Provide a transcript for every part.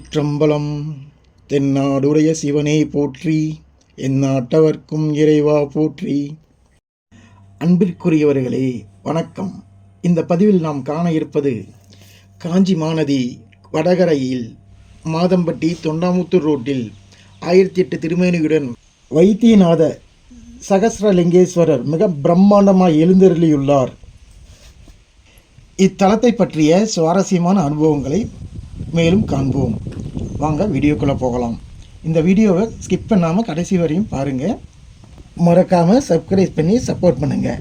சிற்றம்பலம் தென்னாடுடைய சிவனே போற்றி எந்நாட்டவர்க்கும் இறைவா போற்றி. அன்பிற்குரியவர்களே வணக்கம். இந்த பதிவில் நாம் காண இருப்பது காஞ்சி மாநதி வடகரையில் மாதம்பட்டி தொண்டாமுத்தூர் ரோட்டில் ஆயிரத்தி எட்டு திருமேனியுடன் வைத்தியநாத சகசிரலிங்கேஸ்வரர் மிக பிரம்மாண்டமாக எழுந்தருளியுள்ளார். இத்தலத்தை பற்றிய சுவாரஸ்யமான அனுபவங்களை மேலும் காண்போம். வாங்க வீடியோக்குள்ளே போகலாம். இந்த வீடியோவை ஸ்கிப் பண்ணாமல் கடைசி வரையும் பாருங்கள் மறக்காமல் சப்ஸ்கிரைப் பண்ணி சப்போர்ட் பண்ணுங்கள்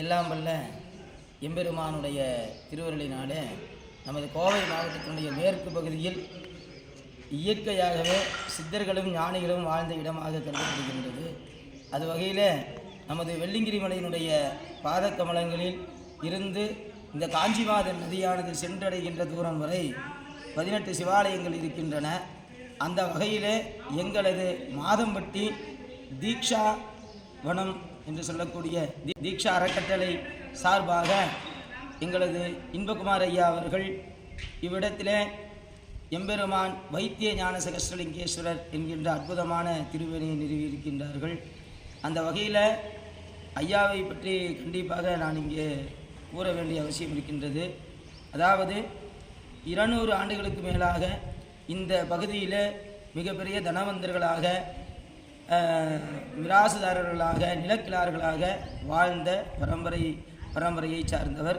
எல்லாம் வல்ல எம்பெருமானுடைய திருவருளினாலே நமது கோவை மாவட்டத்தினுடைய மேற்கு பகுதியில் இயற்கையாகவே சித்தர்களும் ஞானிகளும் வாழ்ந்த இடமாக கருதப்படுகின்றது. அது வகையில் நமது வெள்ளிங்கிரி மலையினுடைய பாதக்கமலங்களில் இருந்து இந்த காஞ்சிமாத நதியானது சென்றடைகின்ற தூரம் வரை பதினெட்டு சிவாலயங்கள் இருக்கின்றன. அந்த வகையிலே எங்களது மாதம்பட்டி தீக்ஷா வனம் என்று சொல்லக்கூடிய தீக்ஷா அறக்கட்டளை சார்பாக எங்களது இன்பகுமார் ஐயா அவர்கள் இவ்விடத்திலே எம்பெருமான் வைத்திய ஞான சகஸ்ரலிங்கேஸ்வரர் என்கின்ற அற்புதமான திருவினையை நிறுவியிருக்கின்றார்கள். அந்த வகையில் ஐயாவை பற்றி கண்டிப்பாக நான் இங்கே கூற வேண்டிய அவசியம் இருக்கின்றது. அதாவது இருநூறு ஆண்டுகளுக்கு மேலாக இந்த பகுதியில் மிகப்பெரிய தனவந்தர்களாக மிராசுதாரர்களாக நிலக்கிழார்களாக வாழ்ந்த பரம்பரை பரம்பரையை சார்ந்தவர்.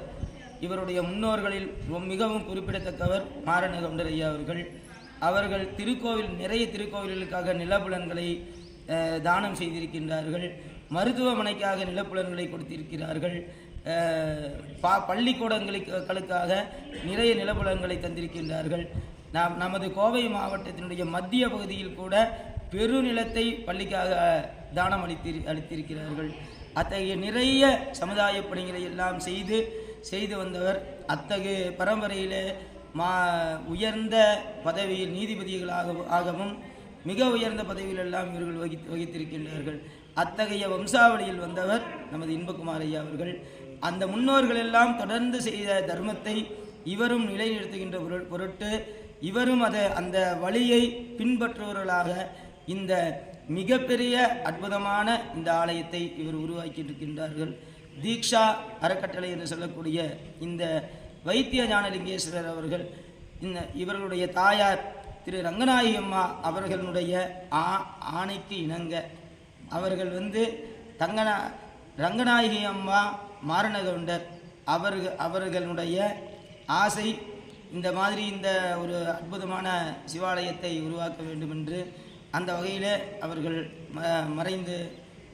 இவருடைய முன்னோர்களில் மிகவும் குறிப்பிடத்தக்கவர் மாரண ஐயா அவர்கள். அவர்கள் திருக்கோவில் நிறைய திருக்கோவில்களுக்காக நிலப்புலன்களை தானம் செய்திருக்கின்றார்கள். மருத்துவமனைக்காக நிலப்புலன்களை கொடுத்திருக்கிறார்கள். பா பள்ளிக்கூடங்களுக்காக நிறைய நிலப்புலன்களை தந்திருக்கின்றார்கள். நாம் நமது கோவை மாவட்டத்தினுடைய மத்திய பகுதியில் கூட பெருநிலத்தை பள்ளிக்காக தானம் அளித்தி அளித்திருக்கிறார்கள். அத்தகைய நிறைய சமுதாய பணிகளை எல்லாம் செய்து செய்து வந்தவர். அத்தகைய பரம்பரையிலே மா உயர்ந்த பதவியில் நீதிபதிகளாக ஆகவும் மிக உயர்ந்த பதவியிலெல்லாம் இவர்கள் வகித்து வகித்திருக்கின்றார்கள். அத்தகைய வம்சாவளியில் வந்தவர் நமது இன்பகுமார் ஐயா அவர்கள். அந்த முன்னோர்கள் எல்லாம் தொடர்ந்து செய்த தர்மத்தை இவரும் நிலைநிறுத்துகின்ற பொருட்டு இவரும் அதை அந்த வழியை பின்பற்றுபவர்களாக இந்த மிகப்பெரிய அற்புதமான இந்த ஆலயத்தை இவர் உருவாக்கி இருக்கின்றார்கள் தீக்ஷா அறக்கட்டளை என்று சொல்லக்கூடிய இந்த வைத்திய ஞானலிங்கேஸ்வரர் அவர்கள் இந்த இவர்களுடைய தாயார் திரு ரங்கநாயகி அம்மா அவர்களுடைய ஆ ஆணைக்கு இணங்க அவர்கள் வந்து தங்கனா ரங்கநாயகி அம்மா மாரணகவுண்டர் அவர்கள் அவர்களுடைய ஆசை இந்த மாதிரி இந்த ஒரு அற்புதமான சிவாலயத்தை உருவாக்க வேண்டும் என்று அந்த வகையிலே அவர்கள் ம மறைந்து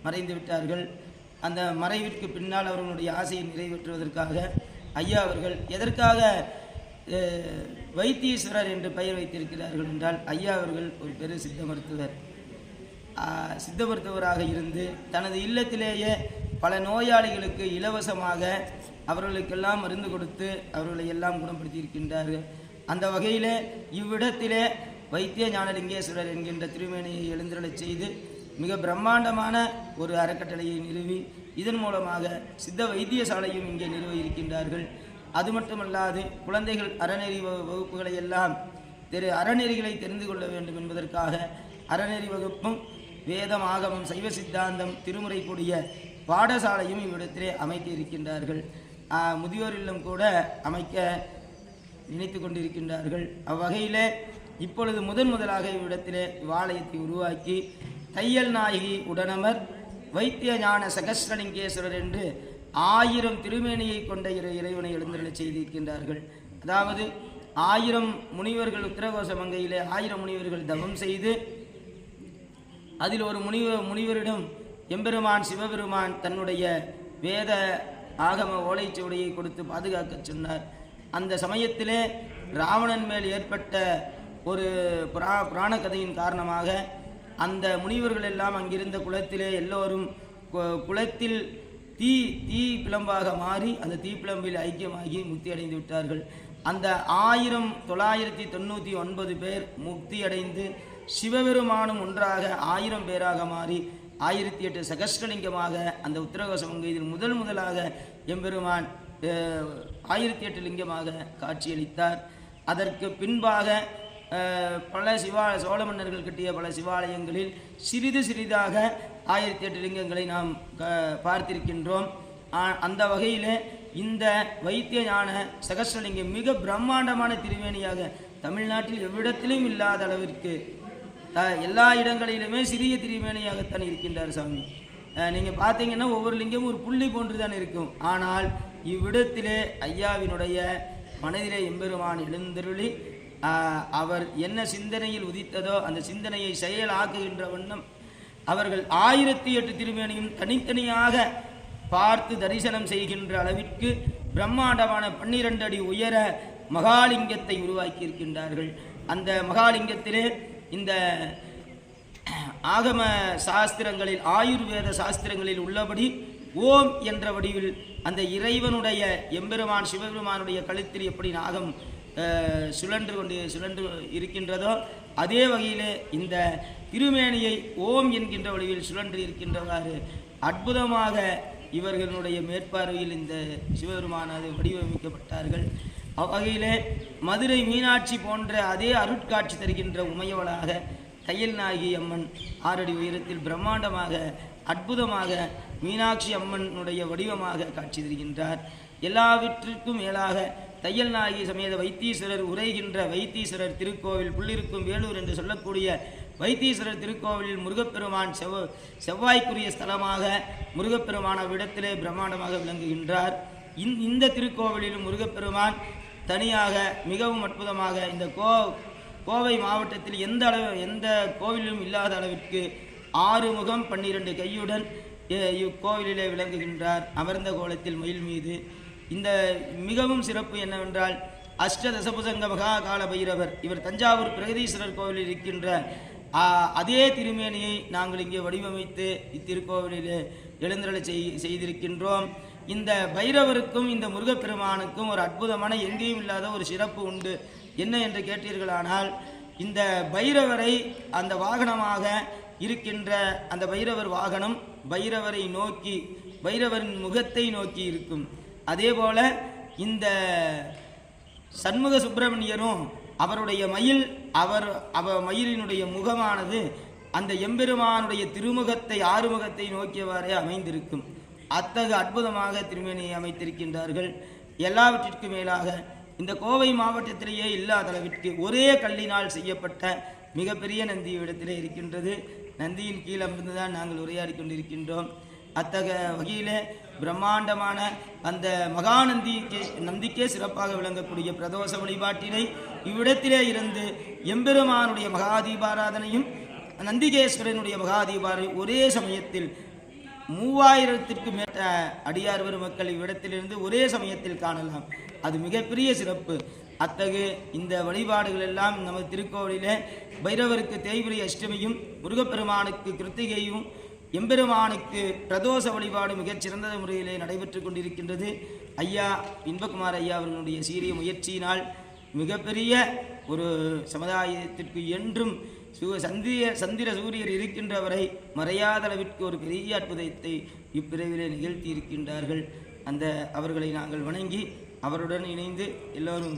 மறைந்து விட்டார்கள். அந்த மறைவிற்கு பின்னால் அவர்களுடைய ஆசையை நிறைவேற்றுவதற்காக ஐயா அவர்கள் எதற்காக வைத்தீஸ்வரர் என்று பெயர் வைத்திருக்கிறார்கள் என்றால் ஐயா அவர்கள் ஒரு பெரு சித்த மருத்துவர். சித்த மருத்துவராக இருந்து தனது இல்லத்திலேயே பல நோயாளிகளுக்கு இலவசமாக அவர்களுக்கெல்லாம் மருந்து கொடுத்து அவர்களை எல்லாம் குணப்படுத்தி இருக்கின்றார்கள் அந்த வகையில் இவ்விடத்திலே வைத்திய ஞானலிங்கேஸ்வரர் என்கின்ற திருமேனியை எழுந்திரளச் செய்து மிக பிரம்மாண்டமான ஒரு அறக்கட்டளையை நிறுவி இதன் மூலமாக சித்த வைத்தியசாலையும் இங்கே நிறுவ இருக்கின்றார்கள். அது மட்டுமல்லாது குழந்தைகள் அறநெறி வகு- வகுப்புகளை எல்லாம் தெரு அறநெறிகளை தெரிந்து கொள்ள வேண்டும் என்பதற்காக அறநெறி வகுப்பும் வேதம் ஆகமம் சைவ சித்தாந்தம் திருமுறை கூடிய பாடசாலையும் இவ்விடத்திலே அமைக்க இருக்கின்றார்கள். ஆ, முதியோர் இல்லம் கூட அமைக்க நினைத்து கொண்டிருக்கின்றார்கள். அவ்வகையிலே இப்பொழுது முதன் முதலாக இவ்விடத்திலே இவ்வாலயத்தை உருவாக்கி தையல் நாயகி உடனமர் வைத்திய ஞான சகஸ்ரலிங்கேஸ்வரர் என்று ஆயிரம் திருமேனியை கொண்ட இரு இறைவனை எழுந்தருளை செய்திருக்கின்றார்கள். அதாவது ஆயிரம் முனிவர்கள் உத்தரகோச மங்கையிலே ஆயிரம் முனிவர்கள் தவம் செய்து அதில் ஒரு முனிவர் முனிவரிடம் எம்பெருமான் சிவபெருமான் தன்னுடைய வேத ஆகம ஓலைச்சுவடியை கொடுத்து பாதுகாக்கச் சொன்னார். அந்த சமயத்திலே ராவணன் மேல் ஏற்பட்ட ஒரு புரா புராண கதையின் காரணமாக அந்த முனிவர்கள் எல்லாம் அங்கிருந்த குளத்திலே எல்லோரும் கு- குளத்தில் தீ தீ பிளம்பாக மாறி அந்த தீப்பிளம்பில் ஐக்கியமாகி முக்தி அடைந்து விட்டார்கள். அந்த ஆயிரம் தொள்ளாயிரத்தி தொண்ணூற்றி ஒன்பது பேர் முக்தி அடைந்து சிவபெருமானும் ஒன்றாக ஆயிரம் பேராக மாறி ஆயிரத்தி எட்டு சகஸ்டலிங்கமாக அந்த உத்தரகோசமங்கையில் முதல் முதலாக எம்பெருமான் ஆயிரத்தி எட்டு லிங்கமாக காட்சியளித்தார். அதற்கு பின்பாக பல சிவா சோழ மன்னர்கள் கட்டிய பல சிவாலயங்களில் சிறிது சிறிதாக ஆயிரத்தி எட்டு லிங்கங்களை நாம் க- பார்த்திருக்கின்றோம். அந்த வகையில் இந்த வைத்திய ஞான சகஸ்ரலிங்கம் மிக பிரம்மாண்டமான திருவேணியாக தமிழ்நாட்டில் எவ்விடத்திலும் இல்லாத அளவிற்கு எல்லா இடங்களிலுமே சிறிய திருமேனியாகத்தான் இருக்கின்றார் சாமி. நீங்கள் பார்த்தீங்கன்னா ஒவ்வொரு லிங்கமும் ஒரு புள்ளி போன்று தான் இருக்கும். ஆனால் இவ்விடத்திலே ஐயாவினுடைய மனதிலே எம்பெருமான் எழுந்தருளி அவர் என்ன சிந்தனையில் உதித்ததோ அந்த சிந்தனையை செயலாக்குகின்ற வண்ணம் அவர்கள் ஆயிரத்தி எட்டு திருமேனியும் தனித்தனியாக பார்த்து தரிசனம் செய்கின்ற அளவிற்கு பிரம்மாண்டமான பன்னிரண்டு அடி உயர மகாலிங்கத்தை உருவாக்கி இருக்கின்றார்கள் அந்த மகாலிங்கத்திலே இந்த ஆகம சாஸ்திரங்களில் ஆயுர்வேத சாஸ்திரங்களில் உள்ளபடி ஓம் என்ற வடிவில் அந்த இறைவனுடைய எம்பெருமான் சிவபெருமானுடைய கழுத்தில் எப்படி நாகம் சுழன்று கொண்டு சுழன்று இருக்கின்றதோ அதே வகையிலே இந்த திருமேனியை ஓம் என்கின்ற வடிவில் சுழன்று இருக்கின்றவாறு அற்புதமாக இவர்களுடைய மேற்பார்வையில் இந்த சிவபெருமானது வடிவமைக்கப்பட்டார்கள். அவ்வகையிலே மதுரை மீனாட்சி போன்ற அதே அருட்காட்சி தருகின்ற உமையவளாக தையல் நாயகி அம்மன் ஆறடி உயரத்தில் பிரம்மாண்டமாக அற்புதமாக மீனாட்சி அம்மனுடைய வடிவமாக காட்சி தருகின்றார். எல்லாவற்றிற்கும் மேலாக தையல் நாயகி சமேத வைத்தீஸ்வரர் உரைகின்ற வைத்தீஸ்வரர் திருக்கோவில் புள்ளிருக்கும் வேலூர் என்று சொல்லக்கூடிய வைத்தீஸ்வரர் திருக்கோவிலில் முருகப்பெருமான் செவ்வ செவ்வாய்க்குரிய ஸ்தலமாக முருகப்பெருமான விடத்திலே பிரம்மாண்டமாக விளங்குகின்றார். இந் இந்த திருக்கோவிலிலும் முருகப்பெருமான் தனியாக மிகவும் அற்புதமாக இந்த கோ கோவை மாவட்டத்தில் எந்த அளவு எந்த கோவிலிலும் இல்லாத அளவிற்கு ஆறு முகம் பன்னிரண்டு கையுடன் எ- இக்கோவிலிலே விளங்குகின்றார். அமர்ந்த கோலத்தில் மயில் மீது இந்த மிகவும் சிறப்பு என்னவென்றால் அஷ்ட தசபுசங்க மகாகால பைரவர் இவர் தஞ்சாவூர் பிரகதீஸ்வரர் கோவிலில் இருக்கின்ற அதே திருமேனியை நாங்கள் இங்கே வடிவமைத்து இத்திருக்கோவிலில் எழுந்தருளை செய் செய்திருக்கின்றோம். இந்த பைரவருக்கும் இந்த முருகப்பெருமானுக்கும் ஒரு அற்புதமான எங்கேயும் இல்லாத ஒரு சிறப்பு உண்டு. என்ன என்று கேட்டீர்களானால் இந்த பைரவரை அந்த வாகனமாக இருக்கின்ற அந்த பைரவர் வாகனம் பைரவரை நோக்கி பைரவரின் முகத்தை நோக்கி இருக்கும். அதே போல இந்த சண்முக சுப்பிரமணியரும் அவருடைய மயில் அவர் அவ மயிலினுடைய முகமானது அந்த எம்பெருமானுடைய திருமுகத்தை ஆறுமுகத்தை நோக்கியவாறே அமைந்திருக்கும். அத்தகு அற்புதமாக திருமேனியை அமைத்திருக்கின்றார்கள். எல்லாவற்றிற்கும் மேலாக இந்த கோவை மாவட்டத்திலேயே இல்லாத அளவிற்கு ஒரே கல்லினால் செய்யப்பட்ட மிகப்பெரிய நந்தி இடத்திலே இருக்கின்றது. நந்தியின் கீழ் அமர்ந்துதான் நாங்கள் உரையாடி கொண்டிருக்கின்றோம். அத்தகைய வகையிலே பிரம்மாண்டமான அந்த மகாநந்திக்கு நந்திக்கே சிறப்பாக விளங்கக்கூடிய பிரதோஷ வழிபாட்டினை இவ்விடத்திலே இருந்து எம்பெருமானுடைய மகாதீபாராதனையும் நந்திகேஸ்வரனுடைய மகாதீபாரை ஒரே சமயத்தில் மூவாயிரத்திற்கு மேற்ற அடியார் பெருமக்கள் இவ்விடத்திலிருந்து ஒரே சமயத்தில் காணலாம். அது மிகப்பெரிய சிறப்பு. அத்தகு இந்த வழிபாடுகள் எல்லாம் நமது திருக்கோவிலே பைரவருக்கு தேய்பிரை அஷ்டமியும் முருகப்பெருமானுக்கு கிருத்திகையும் எம்பெருமானுக்கு பிரதோஷ வழிபாடு மிகச்சிறந்த முறையிலே நடைபெற்று கொண்டிருக்கின்றது. ஐயா இன்பகுமார் ஐயா அவர்களுடைய சீரிய முயற்சியினால் மிகப்பெரிய ஒரு சமுதாயத்திற்கு என்றும் சு சந்திர சந்திர சூரியர் இருக்கின்றவரை மறையாத அளவிற்கு ஒரு பெரிய அற்புதத்தை இப்பிறவிலே நிகழ்த்தி இருக்கின்றார்கள் அந்த அவர்களை நாங்கள் வணங்கி அவருடன் இணைந்து எல்லோரும்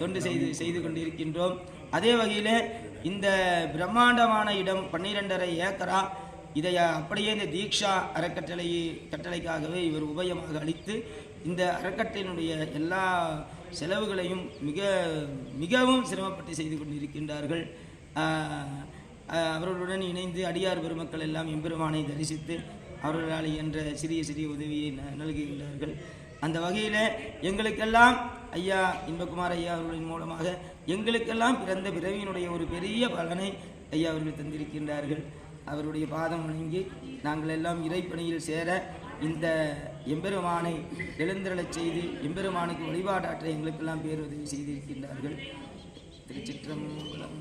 தொண்டு செய்து செய்து கொண்டிருக்கின்றோம். அதே வகையில் இந்த பிரம்மாண்டமான இடம் பன்னிரெண்டரை ஏக்கரா இதை அப்படியே இந்த தீக்ஷா அறக்கட்டளை கட்டளைக்காகவே இவர் உபயமாக அளித்து இந்த அறக்கட்டளையினுடைய எல்லா செலவுகளையும் மிக மிகவும் சிரமப்பட்டு செய்து கொண்டிருக்கின்றார்கள். அவர்களுடன் இணைந்து அடியார் பெருமக்கள் எல்லாம் எம்பெருமானை தரிசித்து அவர்களால் என்ற சிறிய சிறிய உதவியை ந- நல்குகின்றார்கள். அந்த வகையில் எங்களுக்கெல்லாம் ஐயா இன்பகுமார் ஐயா அவர்களின் மூலமாக எங்களுக்கெல்லாம் பிறந்த பிறவியினுடைய ஒரு பெரிய பலனை ஐயா அவர்கள் தந்திருக்கின்றார்கள். அவருடைய பாதம் வணங்கி நாங்கள் எல்லாம் இறைப்பணியில் சேர இந்த எம்பெருமானை எழுந்திரளச் செய்து எம்பெருமானுக்கு வழிபாடாற்ற எங்களுக்கெல்லாம் பேருதவி செய்திருக்கின்றார்கள். திருச்சிற்றம்பலம்.